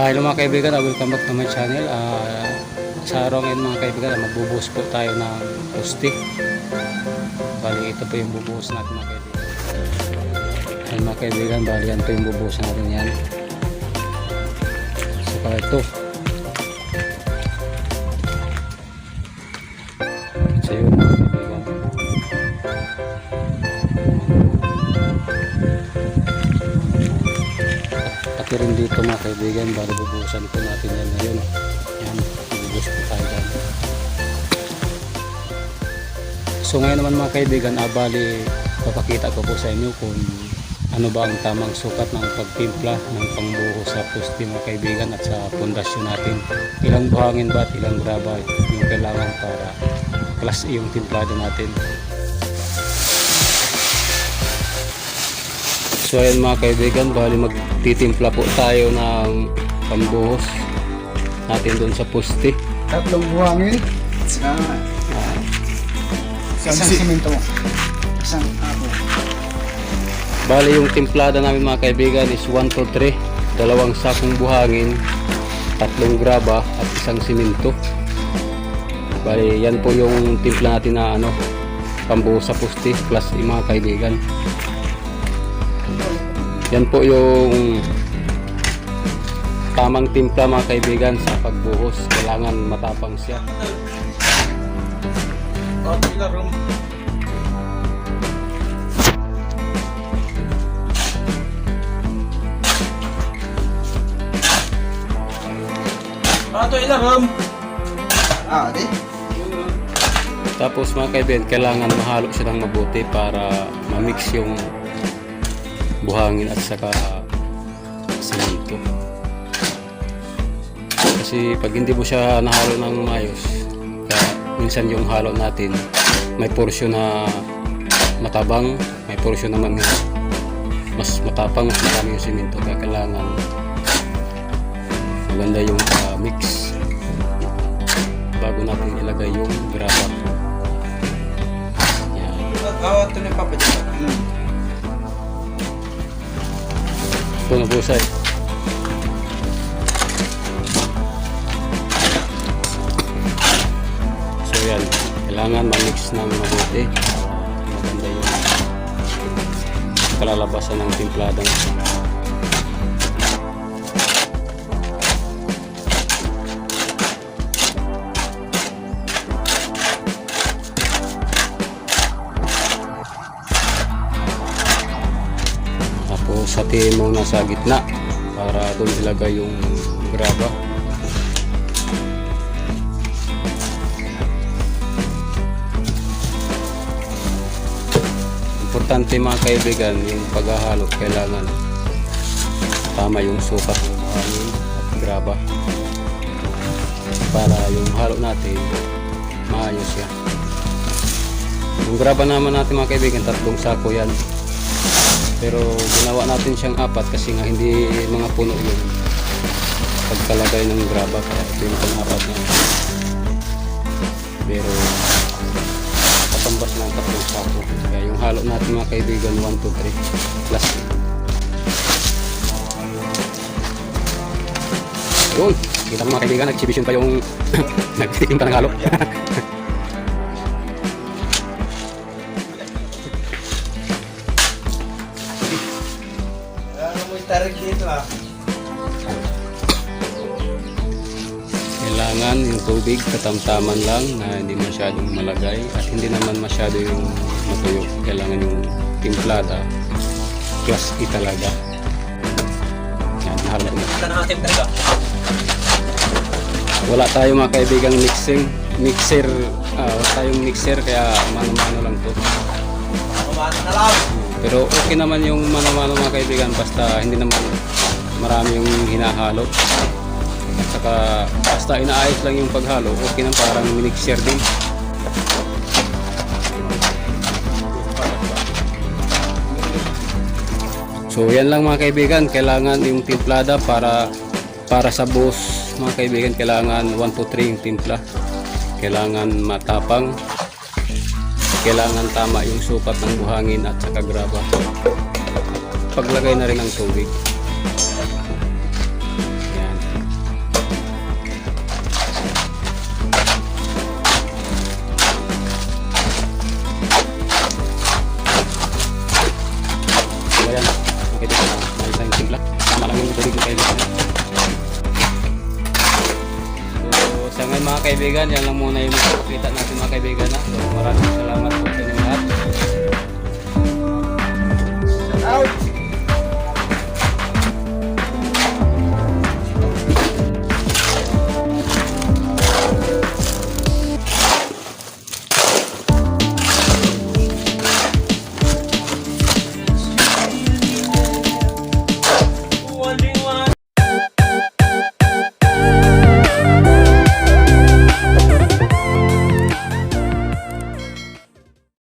Ah, hello mga kaibigan, uh, welcome back to my channel. Ah, sa araw ngayon mga kaibigan, ah, magbubuhos po tayo ng pusti. Bali, ito po yung bubuhos natin mga kaibigan. Ayan mga kaibigan, bali yan po yung bubuhos natin yan. Saka ito. Rin dito mga kaibigan, bali bubuhusan po natin yan ngayon. Yan, bubuhos po tayo dyan. So ngayon naman mga kaibigan, ah, bali papakita ko po sa inyo kung ano ba ang tamang sukat ng pagtimpla ng pangbuho sa poste mga kaibigan at sa pundasyon natin. Ilang buhangin ba at ilang graba yung kailangan para plus yung timplado natin. So ayan mga kaibigan, bali magtitimpla po tayo ng pambuhos natin doon sa poste. Tatlong buhangin. Sa isang simento. Isang ako. Bali yung timplada namin mga kaibigan is 1 to 3. Dalawang sakong buhangin, tatlong graba at isang simento. Bali yan po yung timpla natin na ano, pambuhos sa poste plus yung mga kaibigan. Yan po yung tamang timpla mga kaibigan sa pagbuhos. Kailangan matapang siya. Ato ilaram. Ah, di? Tapos mga kaibigan, kailangan mahalo siya ng mabuti para ma-mix yung buhangin at saka semento. Kasi pag hindi mo siya nahalo ng maayos, minsan yung halo natin, may porsyon na matabang, may porsyon naman na mas matapang, mas marami yung semento. Kaya kailangan maganda yung Ito na busay. So yan, kailangan ma-mix ng mabuti. Maganda yung kalalabasan ng timplada na. Satiin mo na sa gitna para doon ilagay yung graba. Importante mga kaibigan, yung paghahalo kailangan tama yung sukat ng hangin at graba para yung halo natin maayos yan. Yung graba naman natin mga kaibigan, tatlong sako yan. Pero ginawa natin siyang apat kasi nga hindi mga puno yung pagkalagay ng graba kaya ito yung pang-apat na. Pero katambas ng tatlong sako. Kaya yung halo natin mga kaibigan 1, 2, 3 plus. Yun! Kita ko mga kaibigan, exhibition pa yung nagtikim pa ng halo. Mo itarig dito ah. Kailangan yung tubig katamtaman lang na hindi masyadong malagay at hindi naman masyado yung matuyo. Kailangan yung timplada plus E talaga. Yan, halo na. Ito na ating talaga. Wala tayo mga kaibigang mixing, mixer, ah, wala tayong mixer kaya mano-mano lang to. Kumana na lang. Pero okay naman yung mano-mano mga kaibigan basta hindi naman marami yung hinahalo. At saka basta inaayos lang yung paghalo, okay na parang mixer din. So yan lang mga kaibigan, kailangan yung timplada para para sa boss mga kaibigan kailangan 1 to 3 yung timpla. Kailangan matapang. Kailangan tama yung sukat ng buhangin at saka graba. Paglagay na rin ng tubig. kaibigan, yan lang muna yung makikita natin mga kaibigan. Ha? So, maraming salamat po sa inyong lahat.